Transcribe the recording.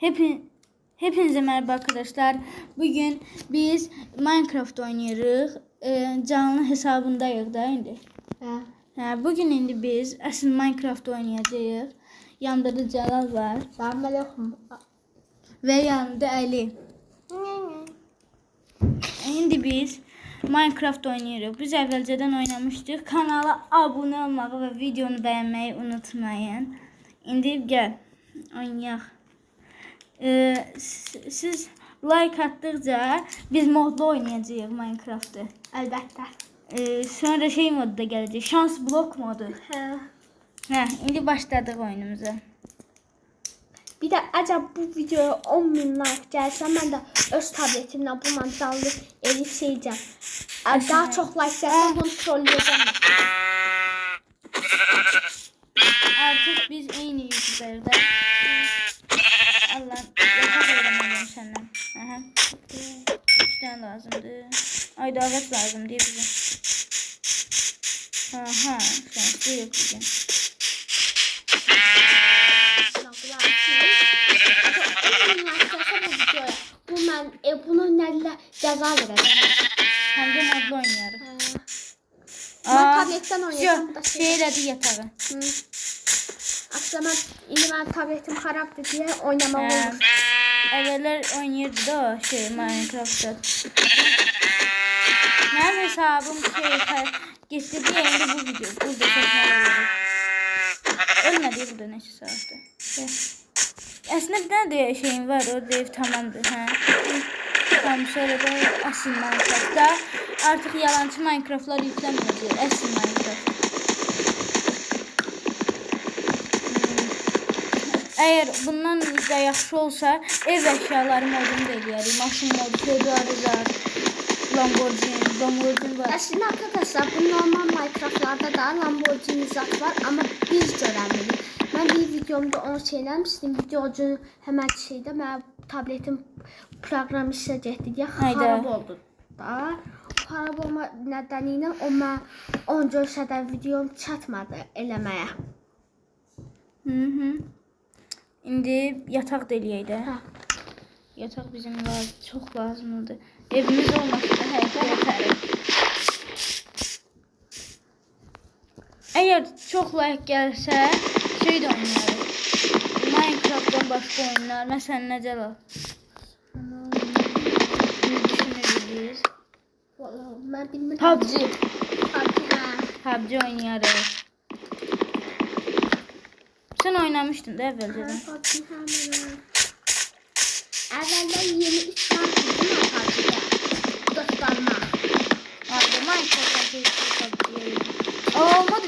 Hepin Hepinize merhaba arkadaşlar. Bugün biz Minecraft oynuyoruz. Ee, canlı hesabındayız da indi. Hə. Ha, bugün indi biz asıl Minecraft oynayacağız. Yanında da Celal var Salam aleyküm. ve yanında Ali. İndi biz Minecraft oynuyoruz. Biz evvelceden oynamıştık. Kanala abone olmayı ve videonu beğenmeyi unutmayın. İndi gel oynayaq. S- siz like attıkça biz modlu oynayacağız Minecraft'ı. Əlbəttə. Ee, sonra şey modu da gelecek. Şans blok modu. Hə. Hə, indi başladıq oyunumuza. Bir də əcəb bu videoya 10 min like gəlsə, mən də öz tabletimlə bununla canlı edib şeyəcəm. Daha çox like gəlsə bunu trolləyəcəm. Artık biz eyni YouTuber'da. Allah yatak öğrenmeliyim senden. Aha. Üç tane lazımdı. Ay davet lazım diye bize. Aha. Şanslı yok bugün. Bu mən e, bunu nələ cəza verəcəm. Hem de modlu oynayarız. Hə. Mən tabletdən oynayacağım. da Şey, şey. şey elədi yatağı. Hı. Mən indi mənim tabletim xarabdır deyə oynamaq Hə. olmur. Evveler oynayırdı da şey Minecraft'ta. Hesabım şey diye indi bu video. Burada olur. Ölmedi burada neçə saatdir. Gel. Aslında bir tane de şeyim var o dev tamamdır. Ha. Tamam sonra da asıl Minecraft'ta artık yalancı Minecraft'lar yüklenmeyecek. Asıl Minecraft. Eğer bundan da yaxşı olsa ev əşyaları modunu da eləyərik. Maşın modu, Ferrari-lər, Lamborghini, Lamborghini var. Aslında arkadaşlar bu normal Minecraft'larda da Lamborghini zat var ama biz göremiyoruz. Ben bir videomda onu söylemiştim. Videocu hemen şeyde ben tabletim program işleyecekti diye Hayda. harap oldu da. Harap olma nedeniyle o mən 10 görsədə videom çatmadı eləməyə. Hı. İndi yataq da eləyək də. Hə. Yataq bizim lazım, çox lazımdır. Evimiz olmasa da həyətə yatarıq. Əgər çox like gəlsə, şey də oynarıq. Minecraftdan başqa oyunlar, məsələn necə la? İndi düşünürük biz. Vallahi Mən bilmirəm. PUBG. PUBG, hə. PUBG oynayarıq. Sen oynamışdın da əvvəlcədən. PUBG həmin evvelden yeni İslam kızım atardı. Dostlarına. Abi Minecraft'a geçiyor. Olmadı